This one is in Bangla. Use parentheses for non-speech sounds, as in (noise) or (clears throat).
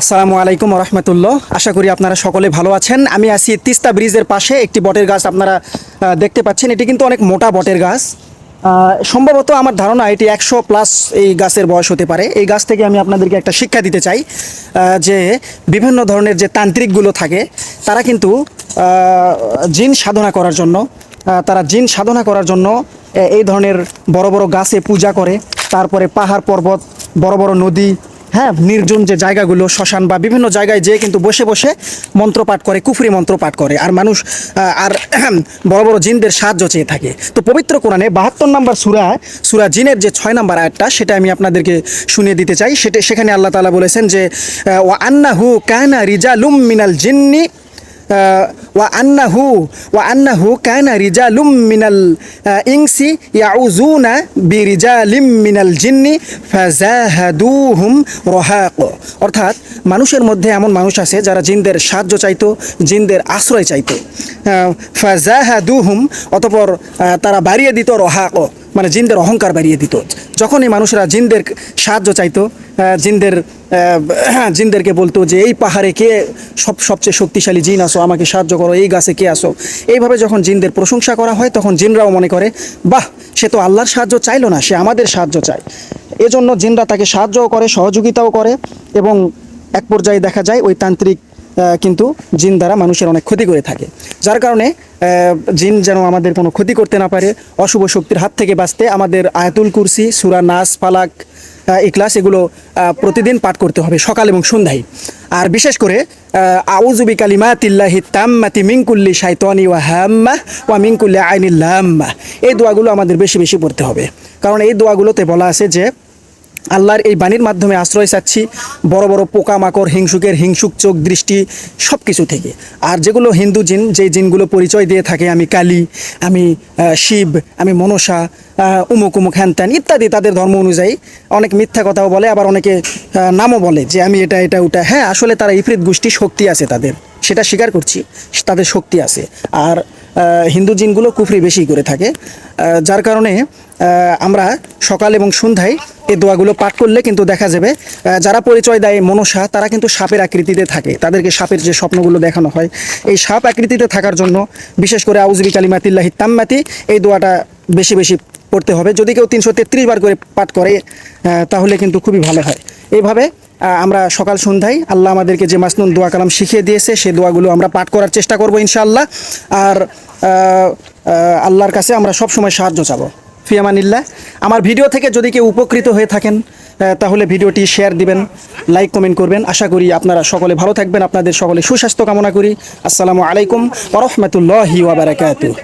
আসসালামু আলাইকুম রহমতুল্লাহ আশা করি আপনারা সকলে ভালো আছেন। আমি আছি তিস্তা ব্রিজের পাশে। একটি বটের গাছ আপনারা দেখতে পাচ্ছেন। এটি কিন্তু অনেক মোটা বটের গাছ। সম্ভবত আমার ধারণা এটি একশো প্লাস এই গাছের বয়স হতে পারে। এই গাছ থেকে আমি আপনাদেরকে একটা শিক্ষা দিতে চাই যে বিভিন্ন ধরনের যে তান্ত্রিকগুলো থাকে, তারা কিন্তু জিন সাধনা করার জন্য তারা জিন সাধনা করার জন্য এই ধরনের বড় বড় গাছে পূজা করে। তারপরে পাহাড় পর্বত, বড় বড় নদী হ্যাঁ নির্জন যে জায়গাগুলো, শ্মশান বা বিভিন্ন জায়গায় যেয়ে কিন্তু বসে বসে মন্ত্র পাঠ করে, কুফরি মন্ত্র পাঠ করে। আর মানুষ আর বড় বড় জিনদের সাহায্য চেয়ে থাকে। তো পবিত্র কোরআনে বাহাত্তর নম্বর সুরা সুরা জিনের যে ছয় নম্বর আয়াতটা, সেটা আমি আপনাদেরকে শুনিয়ে দিতে চাই। সেটা, সেখানে আল্লাহ তালা বলেছেন যে ও আন্না হু কানা রিজালুম মিনাল জিন্নি ওয়া আন্নাহু, ওয়া কানা রিজালুম মিনাল ইনসি ইয়াউজুনা বিরিজালিম মিনাল ফাজাহাদুহুম রহাক। অর্থাৎ মানুষের মধ্যে এমন মানুষ আছে যারা জিনদের সাহায্য চাইতো, জিনদের আশ্রয় চাইতো। ফাজাহাদুহুম, অতপর তারা বাড়িয়ে দিত রহাক। মানে জিনদের অহংকার বাড়িয়ে দিত। যখন এই মানুষরা জিনদের সাহায্য চাইতো জিনদের (clears throat) জিনদেরকে বলতো যে, এই পাহাড়ে কে সব, সবচেয়ে শক্তিশালী জিন আসো, আমাকে সাহায্য করো, এই গাছে কে আসো? এইভাবে যখন জিনদের প্রশংসা করা হয়, তখন জিনরাও মনে করে, বাহ, সে তো আল্লাহর সাহায্য চাইলো না, সে আমাদের সাহায্য চায়। এজন্য জিনরা তাকে সাহায্যও করে, সহযোগিতাও করে এবং এক পর্যায়ে দেখা যায়, ওই তান্ত্রিক কিন্তু জিন দ্বারা মানুষের অনেক ক্ষতি করে থাকে। যার কারণে জিন যেন আমাদের কোনো ক্ষতি করতে না পারে অশুভ শক্তির হাত থেকে বাঁচতে আমাদের আয়াতুল কুরসি সুরা নাস ফালাক আহ, ইখলাস এগুলো প্রতিদিন পাঠ করতে হবে সকাল এবং সন্ধ্যায়। আর বিশেষ করে আউজুবি কালিমাতিল্লাহি তাম্মাতি মিনকুল্লি শাইতানি ওয়া হাম্মা ওয়া মিনকুল্লি আইনিল লাম্মা। এই দোয়াগুলো আমাদের বেশি বেশি পড়তে হবে। কারণ এই দোয়াগুলোতে বলা আছে যে আল্লাহর এই বাণীর মাধ্যমে আশ্রয় চাচ্ছি, বড় বড় পোকামাকড়, হিংসুকের হিংসুক চোখ, দৃষ্টি সব কিছু থেকে। আর যেগুলো হিন্দু জিন যে জিনগুলো পরিচয় দিয়ে থাকে, আমি কালী, আমি শিব, আমি মনসা উমুক উমুক হ্যান ত্যান ইত্যাদি তাদের ধর্ম অনুযায়ী অনেক মিথ্যা কথাও বলে, আবার অনেকে নামও বলে যে আমি এটা এটা, ওটা। হ্যাঁ আসলে তারা ইফরিত গোষ্ঠী শক্তি আছে তাদের, সেটা স্বীকার করছি, তাদের শক্তি আছে। আর হিন্দু জিনগুলো কুফরি বেশি করে থাকে যার কারণে আমরা সকাল এবং সন্ধ্যায় এই দোয়াগুলো পাঠ করলে কিন্তু দেখা যাবে যারা পরিচয় দেয় মনসা, তারা কিন্তু সাপের আকৃতিতে থাকে। তাদেরকে সাপের যে স্বপ্নগুলো দেখানো হয়, এই সাপ আকৃতিতে থাকার জন্য বিশেষ করে আউজবি কালিমাতিল্লাহি তাম্মাতি, এই দোয়াটা বেশি বেশি পড়তে হবে। যদি কেউ তিনশো তেত্রিশ বার করে পাঠ করে তাহলে কিন্তু খুবই ভালো হয়। এইভাবে আমরা সকাল সন্ধ্যায় আল্লাহ আমাদেরকে যে মাসনুন দোয়া কালাম শিখিয়ে দিয়েছে সেই দোয়াগুলো আমরা পাঠ করার চেষ্টা করব ইনশাআল্লাহ। আর আল্লাহর কাছে আমরা সব সময় সাহায্য চাবো। ফিয়ামানিল্লাহ। আমার ভিডিও থেকে যদি কেউ উপকৃত হয়ে থাকেন তাহলে ভিডিওটি শেয়ার দিবেন লাইক কমেন্ট করবেন। আশা করি আপনারা সকলে ভালো থাকবেন। আপনাদের সকলে সুস্বাস্থ্য কামনা করি। আসসালামু আলাইকুম ওরহমতুল্লাহি ওয়াবারাকাতুহ